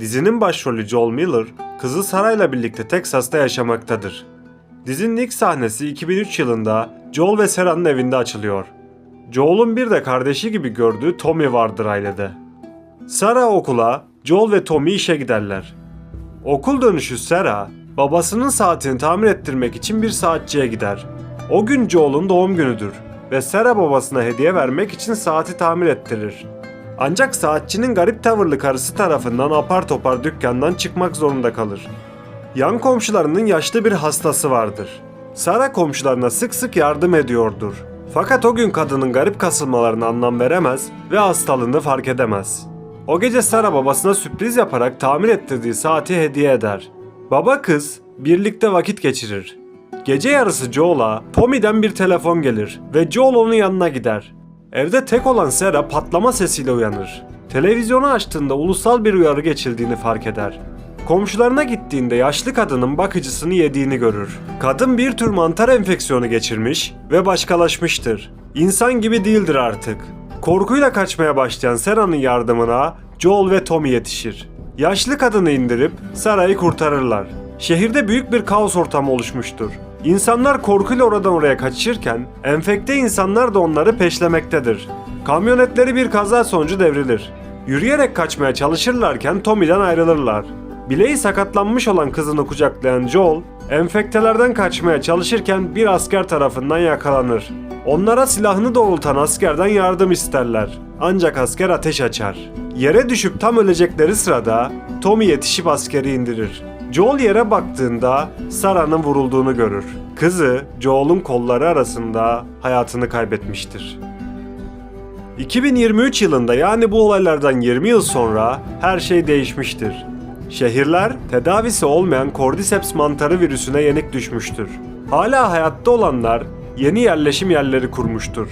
Dizinin başrolü Joel Miller, kızı Sarah'yla birlikte Teksas'ta yaşamaktadır. Dizinin ilk sahnesi 2003 yılında Joel ve Sarah'ın evinde açılıyor. Joel'un bir de kardeşi gibi gördüğü Tommy vardır ailede. Sarah okula, Joel ve Tommy işe giderler. Okul dönüşü Sarah, babasının saatini tamir ettirmek için bir saatçiye gider. O gün Joel'un doğum günüdür ve Sarah babasına hediye vermek için saati tamir ettirir. Ancak saatçinin garip tavırlı karısı tarafından apar topar dükkandan çıkmak zorunda kalır. Yan komşularının yaşlı bir hastası vardır. Sara komşularına sık sık yardım ediyordur. Fakat o gün kadının garip kasılmalarına anlam veremez ve hastalığını fark edemez. O gece Sara babasına sürpriz yaparak tamir ettirdiği saati hediye eder. Baba kız birlikte vakit geçirir. Gece yarısı Joel'a Tommy'den bir telefon gelir ve Joel onun yanına gider. Evde tek olan Sarah patlama sesiyle uyanır. Televizyonu açtığında ulusal bir uyarı geçildiğini fark eder. Komşularına gittiğinde yaşlı kadının bakıcısını yediğini görür. Kadın bir tür mantar enfeksiyonu geçirmiş ve başkalaşmıştır. İnsan gibi değildir artık. Korkuyla kaçmaya başlayan Sarah'nın yardımına Joel ve Tommy yetişir. Yaşlı kadını indirip Sarah'ı kurtarırlar. Şehirde büyük bir kaos ortamı oluşmuştur. İnsanlar korkuyla oradan oraya kaçışırken enfekte insanlar da onları peşlemektedir. Kamyonetleri bir kaza sonucu devrilir. Yürüyerek kaçmaya çalışırlarken Tommy'den ayrılırlar. Bileği sakatlanmış olan kızını kucaklayan Joel, enfektelerden kaçmaya çalışırken bir asker tarafından yakalanır. Onlara silahını doğrultan askerden yardım isterler. Ancak asker ateş açar. Yere düşüp tam ölecekleri sırada Tommy yetişip askeri indirir. Joel yere baktığında Sarah'nın vurulduğunu görür. Kızı Joel'un kolları arasında hayatını kaybetmiştir. 2023 yılında yani bu olaylardan 20 yıl sonra her şey değişmiştir. Şehirler tedavisi olmayan Cordyceps mantarı virüsüne yenik düşmüştür. Hala hayatta olanlar yeni yerleşim yerleri kurmuştur.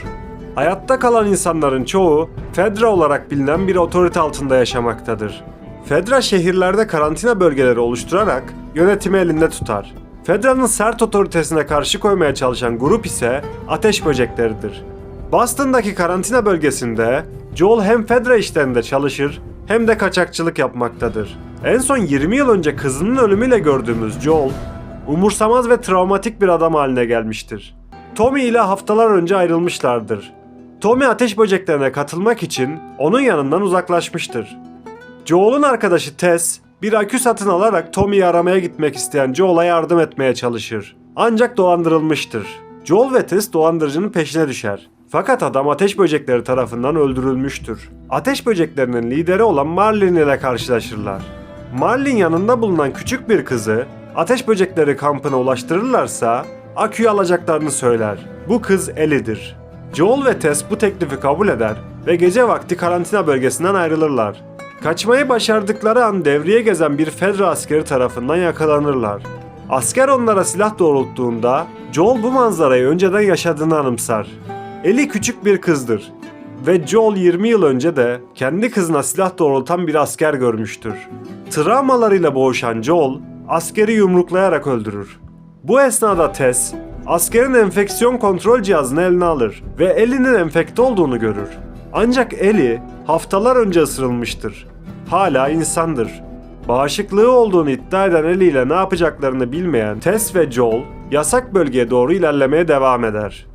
Hayatta kalan insanların çoğu Fedra olarak bilinen bir otorite altında yaşamaktadır. Fedra şehirlerde karantina bölgeleri oluşturarak yönetimi elinde tutar. Fedra'nın sert otoritesine karşı koymaya çalışan grup ise ateş böcekleridir. Boston'daki karantina bölgesinde Joel hem Fedra işlerinde çalışır hem de kaçakçılık yapmaktadır. En son 20 yıl önce kızının ölümüyle gördüğümüz Joel, umursamaz ve travmatik bir adam haline gelmiştir. Tommy ile haftalar önce ayrılmışlardır. Tommy ateş böceklerine katılmak için onun yanından uzaklaşmıştır. Joel'un arkadaşı Tess, bir akü satın alarak Tommy'yi aramaya gitmek isteyen Joel'a yardım etmeye çalışır. Ancak dolandırılmıştır. Joel ve Tess dolandırıcının peşine düşer. Fakat adam ateş böcekleri tarafından öldürülmüştür. Ateş böceklerinin lideri olan Marlin ile karşılaşırlar. Marlin yanında bulunan küçük bir kızı ateş böcekleri kampına ulaştırırlarsa aküyü alacaklarını söyler. Bu kız Ellie'dir. Joel ve Tess bu teklifi kabul eder ve gece vakti karantina bölgesinden ayrılırlar. Kaçmayı başardıkları an devreye gezen bir Fedra askeri tarafından yakalanırlar. Asker onlara silah doğrulttuğunda Joel bu manzarayı önceden yaşadığını anımsar. Ellie küçük bir kızdır ve Joel 20 yıl önce de kendi kızına silah doğrultan bir asker görmüştür. Travmalarıyla boğuşan Joel askeri yumruklayarak öldürür. Bu esnada Tess askerin enfeksiyon kontrol cihazını eline alır ve Ellie'nin enfekte olduğunu görür. Ancak Ellie haftalar önce ısırılmıştır. Hala insandır. Bağışıklığı olduğunu iddia eden Ellie ile ne yapacaklarını bilmeyen Tess ve Joel yasak bölgeye doğru ilerlemeye devam eder.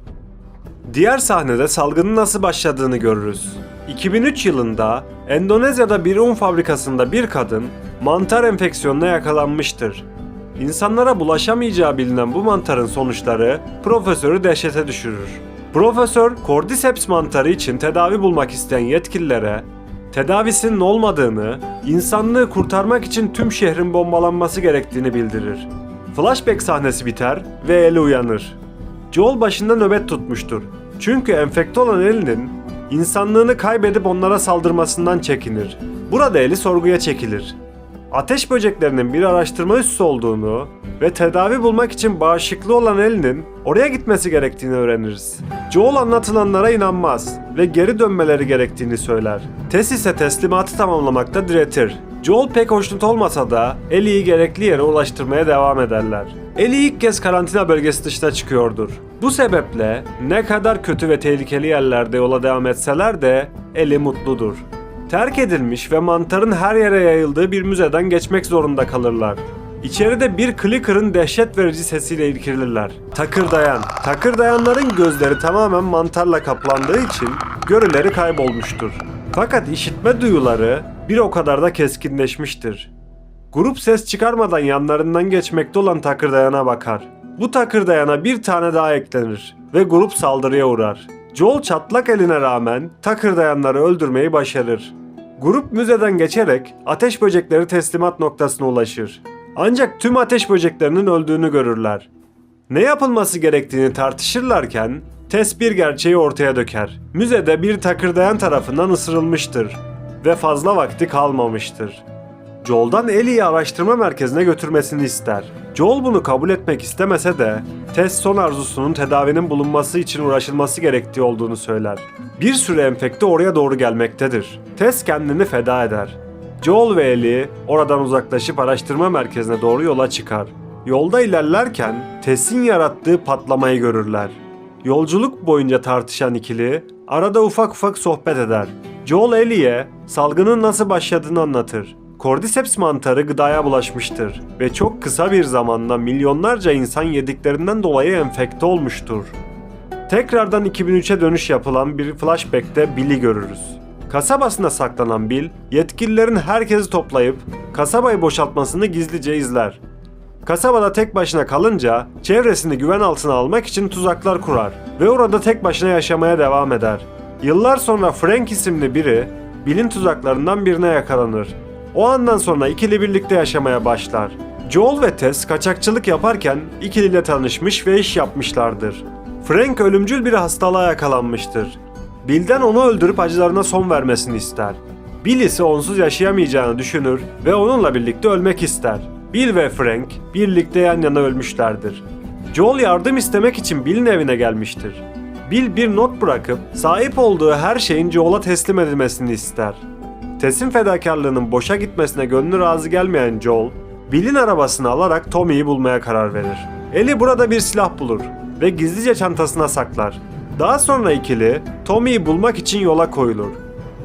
Diğer sahnede salgının nasıl başladığını görürüz. 2003 yılında Endonezya'da bir un fabrikasında bir kadın mantar enfeksiyonuna yakalanmıştır. İnsanlara bulaşamayacağı bilinen bu mantarın sonuçları profesörü dehşete düşürür. Profesör, Cordyceps mantarı için tedavi bulmak isteyen yetkililere tedavisinin olmadığını, insanlığı kurtarmak için tüm şehrin bombalanması gerektiğini bildirir. Flashback sahnesi biter ve Ellie uyanır. Joel başında nöbet tutmuştur. Çünkü enfekte olan Ellie'nin insanlığını kaybedip onlara saldırmasından çekinir. Burada Ellie sorguya çekilir. Ateş böceklerinin bir araştırma üssü olduğunu ve tedavi bulmak için bağışıklı olan Ellie'nin oraya gitmesi gerektiğini öğreniriz. Joel anlatılanlara inanmaz ve geri dönmeleri gerektiğini söyler. Tess ise teslimatı tamamlamakta diretir. Joel pek hoşnut olmasa da Ellie'yi gerekli yere ulaştırmaya devam ederler. Ellie ilk kez karantina bölgesi dışına çıkıyordur. Bu sebeple ne kadar kötü ve tehlikeli yerlerde yola devam etseler de Ellie mutludur. Terk edilmiş ve mantarın her yere yayıldığı bir müzeden geçmek zorunda kalırlar. İçeride bir clicker'ın dehşet verici sesiyle irkilirler. Takırdayan. Takırdayanların gözleri tamamen mantarla kaplandığı için görüleri kaybolmuştur. Fakat işitme duyuları bir o kadar da keskinleşmiştir. Grup ses çıkarmadan yanlarından geçmekte olan takırdayana bakar. Bu takırdayana bir tane daha eklenir ve grup saldırıya uğrar. Joel çatlak eline rağmen takırdayanları öldürmeyi başarır. Grup müzeden geçerek ateş böcekleri teslimat noktasına ulaşır. Ancak tüm ateş böceklerinin öldüğünü görürler. Ne yapılması gerektiğini tartışırlarken Tess bir gerçeği ortaya döker. Müzede bir takırdayan tarafından ısırılmıştır ve fazla vakti kalmamıştır. Joel'dan Ellie'yi araştırma merkezine götürmesini ister. Joel bunu kabul etmek istemese de Tess son arzusunun tedavinin bulunması için uğraşılması gerektiği olduğunu söyler. Bir sürü enfekte oraya doğru gelmektedir. Tess kendini feda eder. Joel ve Ellie oradan uzaklaşıp araştırma merkezine doğru yola çıkar. Yolda ilerlerken Tess'in yarattığı patlamayı görürler. Yolculuk boyunca tartışan ikili arada ufak ufak sohbet eder. Joel Ellie'ye salgının nasıl başladığını anlatır. Cordyceps mantarı gıdaya bulaşmıştır ve çok kısa bir zamanda milyonlarca insan yediklerinden dolayı enfekte olmuştur. Tekrardan 2003'e dönüş yapılan bir flashback'te Bill'i görürüz. Kasabasında saklanan Bill, yetkililerin herkesi toplayıp kasabayı boşaltmasını gizlice izler. Kasabada tek başına kalınca çevresini güven altına almak için tuzaklar kurar ve orada tek başına yaşamaya devam eder. Yıllar sonra Frank isimli biri Bill'in tuzaklarından birine yakalanır. O andan sonra ikili birlikte yaşamaya başlar. Joel ve Tess kaçakçılık yaparken ikiliyle tanışmış ve iş yapmışlardır. Frank ölümcül bir hastalığa yakalanmıştır. Bill'den onu öldürüp acılarına son vermesini ister. Bill ise onsuz yaşayamayacağını düşünür ve onunla birlikte ölmek ister. Bill ve Frank birlikte yan yana ölmüşlerdir. Joel yardım istemek için Bill'in evine gelmiştir. Bill bir not bırakıp sahip olduğu her şeyin Joel'a teslim edilmesini ister. Tess'in fedakarlığının boşa gitmesine gönlü razı gelmeyen Joel, Bill'in arabasını alarak Tommy'yi bulmaya karar verir. Eli burada bir silah bulur ve gizlice çantasına saklar. Daha sonra ikili Tommy'yi bulmak için yola koyulur.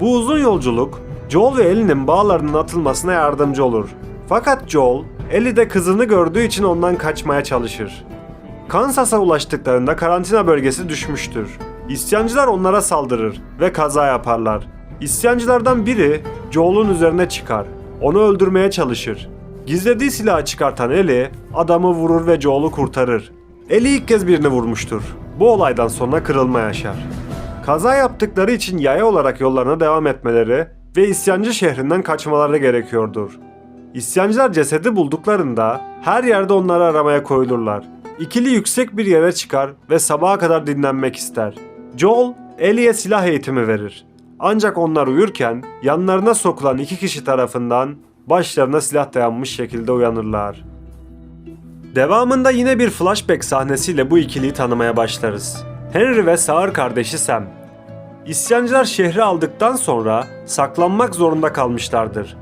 Bu uzun yolculuk Joel ve Ellie'nin bağlarının atılmasına yardımcı olur. Fakat Joel, Ellie de kızını gördüğü için ondan kaçmaya çalışır. Kansas'a ulaştıklarında karantina bölgesi düşmüştür. İsyancılar onlara saldırır ve kaza yaparlar. İsyancılardan biri Joel'un üzerine çıkar. Onu öldürmeye çalışır. Gizlediği silahı çıkartan Ellie adamı vurur ve Joel'u kurtarır. Ellie ilk kez birini vurmuştur. Bu olaydan sonra kırılma yaşar. Kaza yaptıkları için yaya olarak yollarına devam etmeleri ve isyancı şehrinden kaçmaları gerekiyordur. İsyancılar cesedi bulduklarında her yerde onları aramaya koyulurlar. İkili yüksek bir yere çıkar ve sabaha kadar dinlenmek ister. Joel, Ellie'ye silah eğitimi verir. Ancak onlar uyurken yanlarına sokulan iki kişi tarafından başlarına silah dayanmış şekilde uyanırlar. Devamında yine bir flashback sahnesiyle bu ikiliyi tanımaya başlarız. Henry ve sağır kardeşi Sam. İsyancılar şehri aldıktan sonra saklanmak zorunda kalmışlardır.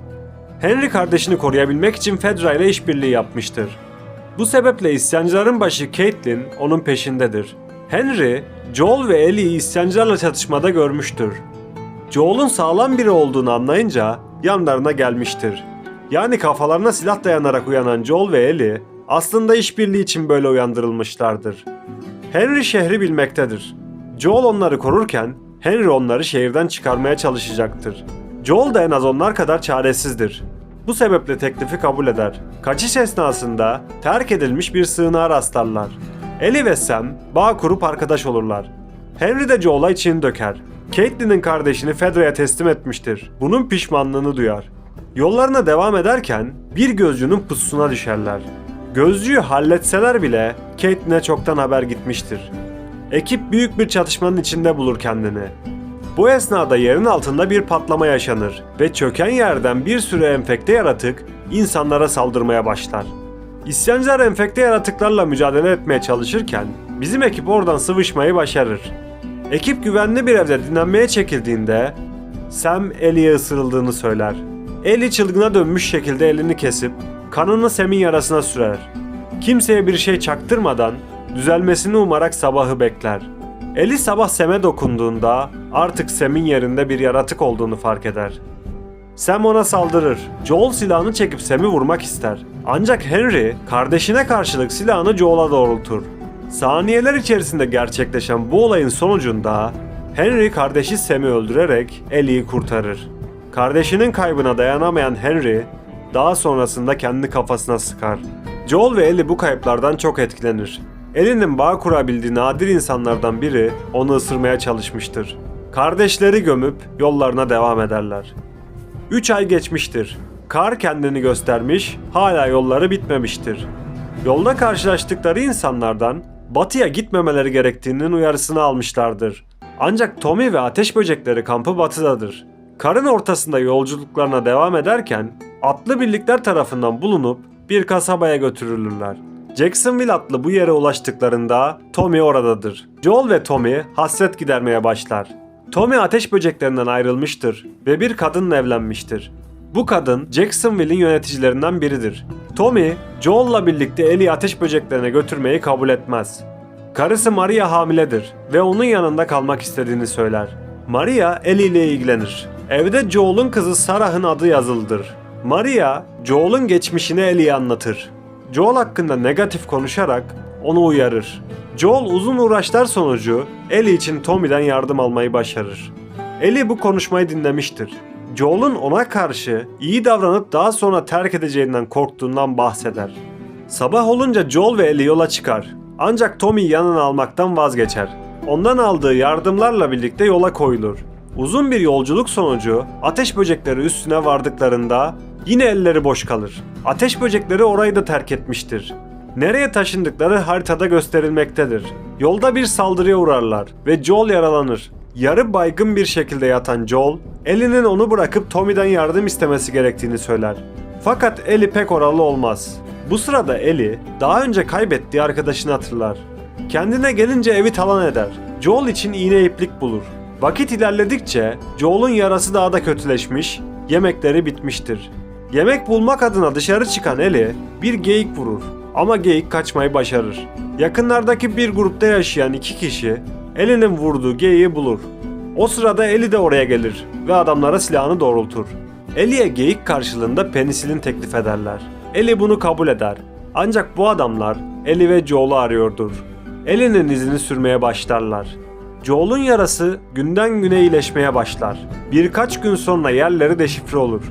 Henry kardeşini koruyabilmek için Fedra ile işbirliği yapmıştır. Bu sebeple isyancıların başı Caitlin onun peşindedir. Henry, Joel ve Ellie'yi isyancılarla çatışmada görmüştür. Joel'un sağlam biri olduğunu anlayınca yanlarına gelmiştir. Yani kafalarına silah dayanarak uyanan Joel ve Ellie aslında işbirliği için böyle uyandırılmışlardır. Henry şehri bilmektedir. Joel onları korurken Henry onları şehirden çıkarmaya çalışacaktır. Joel da en az onlar kadar çaresizdir. Bu sebeple teklifi kabul eder. Kaçış esnasında terk edilmiş bir sığınağa rastlarlar. Ellie ve Sam bağ kurup arkadaş olurlar. Henry de Joel'a içini döker. Caitlyn'in kardeşini Fedra'ya teslim etmiştir. Bunun pişmanlığını duyar. Yollarına devam ederken bir gözcünün pususuna düşerler. Gözcüyü halletseler bile Caitlyn'e çoktan haber gitmiştir. Ekip büyük bir çatışmanın içinde bulur kendini. Bu esnada yerin altında bir patlama yaşanır ve çöken yerden bir sürü enfekte yaratık insanlara saldırmaya başlar. İsyancılar enfekte yaratıklarla mücadele etmeye çalışırken bizim ekip oradan sıvışmayı başarır. Ekip güvenli bir evde dinlenmeye çekildiğinde Sam Ellie'ye ısırıldığını söyler. Ellie çılgına dönmüş şekilde elini kesip kanını Sam'in yarasına sürer. Kimseye bir şey çaktırmadan düzelmesini umarak sabahı bekler. Eli sabah Sam'e dokunduğunda artık Sam'in yerinde bir yaratık olduğunu fark eder. Sam ona saldırır. Joel silahını çekip Sam'i vurmak ister. Ancak Henry kardeşine karşılık silahını Joel'a doğrultur. Saniyeler içerisinde gerçekleşen bu olayın sonucunda Henry kardeşi Sam'i öldürerek Ellie'yi kurtarır. Kardeşinin kaybına dayanamayan Henry daha sonrasında kendi kafasına sıkar. Joel ve Ellie bu kayıplardan çok etkilenir. Ellie'nin bağ kurabildiği nadir insanlardan biri onu ısırmaya çalışmıştır. Kardeşleri gömüp yollarına devam ederler. 3 ay geçmiştir. Kar kendini göstermiş, hala yolları bitmemiştir. Yolda karşılaştıkları insanlardan batıya gitmemeleri gerektiğinin uyarısını almışlardır. Ancak Tommy ve ateş böcekleri kampı batıdadır. Karın ortasında yolculuklarına devam ederken atlı birlikler tarafından bulunup bir kasabaya götürülürler. Jacksonville adlı bu yere ulaştıklarında Tommy oradadır. Joel ve Tommy hasret gidermeye başlar. Tommy ateş böceklerinden ayrılmıştır ve bir kadınla evlenmiştir. Bu kadın Jacksonville'in yöneticilerinden biridir. Tommy, Joel'la birlikte Ellie'yi ateş böceklerine götürmeyi kabul etmez. Karısı Maria hamiledir ve onun yanında kalmak istediğini söyler. Maria Ellie ile ilgilenir. Evde Joel'un kızı Sarah'ın adı yazılıdır. Maria, Joel'un geçmişini Ellie'ye anlatır. Joel hakkında negatif konuşarak onu uyarır. Joel uzun uğraşlar sonucu Ellie için Tommy'den yardım almayı başarır. Ellie bu konuşmayı dinlemiştir. Joel'un ona karşı iyi davranıp daha sonra terk edeceğinden korktuğundan bahseder. Sabah olunca Joel ve Ellie yola çıkar. Ancak Tommy yanına almaktan vazgeçer. Ondan aldığı yardımlarla birlikte yola koyulur. Uzun bir yolculuk sonucu ateş böcekleri üstüne vardıklarında yine elleri boş kalır. Ateş böcekleri orayı da terk etmiştir. Nereye taşındıkları haritada gösterilmektedir. Yolda bir saldırıya uğrarlar ve Joel yaralanır. Yarı baygın bir şekilde yatan Joel, Ellie'nin onu bırakıp Tommy'den yardım istemesi gerektiğini söyler. Fakat Ellie pek oralı olmaz. Bu sırada Ellie daha önce kaybettiği arkadaşını hatırlar. Kendine gelince evi talan eder. Joel için iğne iplik bulur. Vakit ilerledikçe Joel'un yarası daha da kötüleşmiş, yemekleri bitmiştir. Yemek bulmak adına dışarı çıkan Ellie bir geyik vurur ama geyik kaçmayı başarır. Yakınlardaki bir grupta yaşayan iki kişi Ellie'nin vurduğu geyiği bulur. O sırada Ellie de oraya gelir ve adamlara silahını doğrultur. Ellie'ye geyik karşılığında penisilin teklif ederler. Ellie bunu kabul eder. Ancak bu adamlar Ellie ve Joel'u arıyordur. Ellie'nin izini sürmeye başlarlar. Joel'un yarası günden güne iyileşmeye başlar. Birkaç gün sonra yerleri deşifre olur.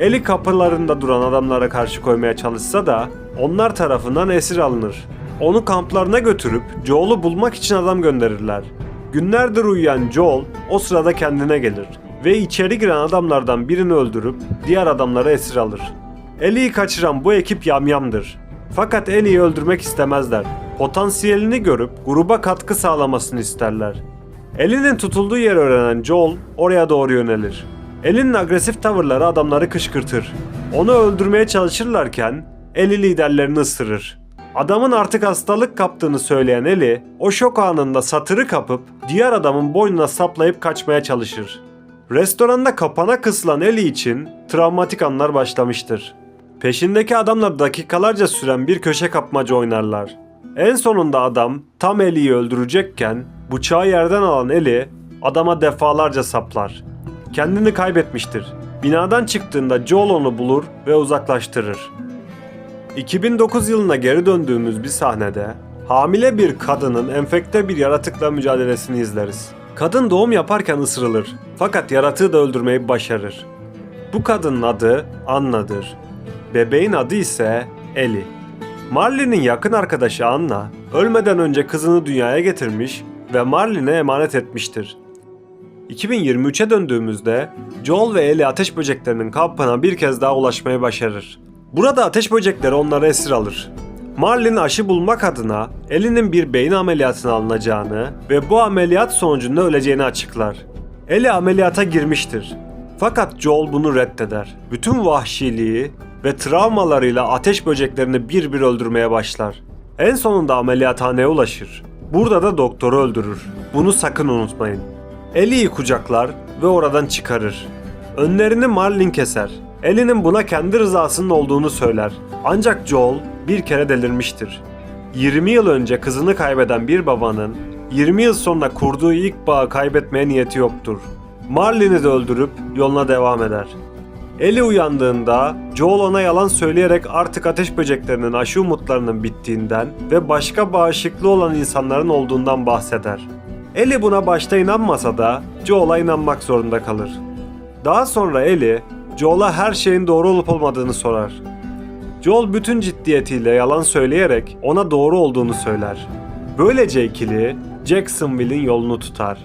Eli kapılarında duran adamlara karşı koymaya çalışsa da onlar tarafından esir alınır. Onu kamplarına götürüp Joel'u bulmak için adam gönderirler. Günlerdir uyuyan Joel o sırada kendine gelir ve içeri giren adamlardan birini öldürüp diğer adamları esir alır. Ellie'yi kaçıran bu ekip yamyamdır. Fakat Ellie'yi öldürmek istemezler. Potansiyelini görüp gruba katkı sağlamasını isterler. Ellie'nin tutulduğu yeri öğrenen Joel oraya doğru yönelir. Ellie'nin agresif tavırları adamları kışkırtır. Onu öldürmeye çalışırlarken Ellie liderlerini ısırır. Adamın artık hastalık kaptığını söyleyen Ellie, o şok anında satırı kapıp diğer adamın boynuna saplayıp kaçmaya çalışır. Restoranda kapana kısılan Ellie için travmatik anlar başlamıştır. Peşindeki adamla dakikalarca süren bir köşe kapmaca oynarlar. En sonunda adam tam Ellie'yi öldürecekken bıçağı yerden alan Ellie adama defalarca saplar. Kendini kaybetmiştir. Binadan çıktığında Joel onu bulur ve uzaklaştırır. 2009 yılına geri döndüğümüz bir sahnede hamile bir kadının enfekte bir yaratıkla mücadelesini izleriz. Kadın doğum yaparken ısırılır fakat yaratığı da öldürmeyi başarır. Bu kadının adı Anna'dır. Bebeğin adı ise Ellie. Marley'nin yakın arkadaşı Anna, ölmeden önce kızını dünyaya getirmiş ve Marley'ne emanet etmiştir. 2023'e döndüğümüzde Joel ve Ellie ateş böceklerinin kampına bir kez daha ulaşmayı başarır. Burada ateş böcekleri onları esir alır. Marlin aşı bulmak adına Ellie'nin bir beyin ameliyatına alınacağını ve bu ameliyat sonucunda öleceğini açıklar. Ellie ameliyata girmiştir. Fakat Joel bunu reddeder. Bütün vahşiliği ve travmalarıyla ateş böceklerini bir bir öldürmeye başlar. En sonunda ameliyathaneye ulaşır. Burada da doktoru öldürür. Bunu sakın unutmayın. Ellie'yi kucaklar ve oradan çıkarır. Önlerini Marlin keser. Ellie'nin buna kendi rızasının olduğunu söyler. Ancak Joel bir kere delirmiştir. 20 yıl önce kızını kaybeden bir babanın 20 yıl sonra kurduğu ilk bağı kaybetmeye niyeti yoktur. Marlin'i de öldürüp yoluna devam eder. Ellie uyandığında Joel ona yalan söyleyerek artık ateş böceklerinin aşı umutlarının bittiğinden ve başka bağışıklı olan insanların olduğundan bahseder. Ellie buna başta inanmasa da Joel'a inanmak zorunda kalır. Daha sonra Ellie, Joel'a her şeyin doğru olup olmadığını sorar. Joel bütün ciddiyetiyle yalan söyleyerek ona doğru olduğunu söyler. Böylece ikili Jacksonville'in yolunu tutar.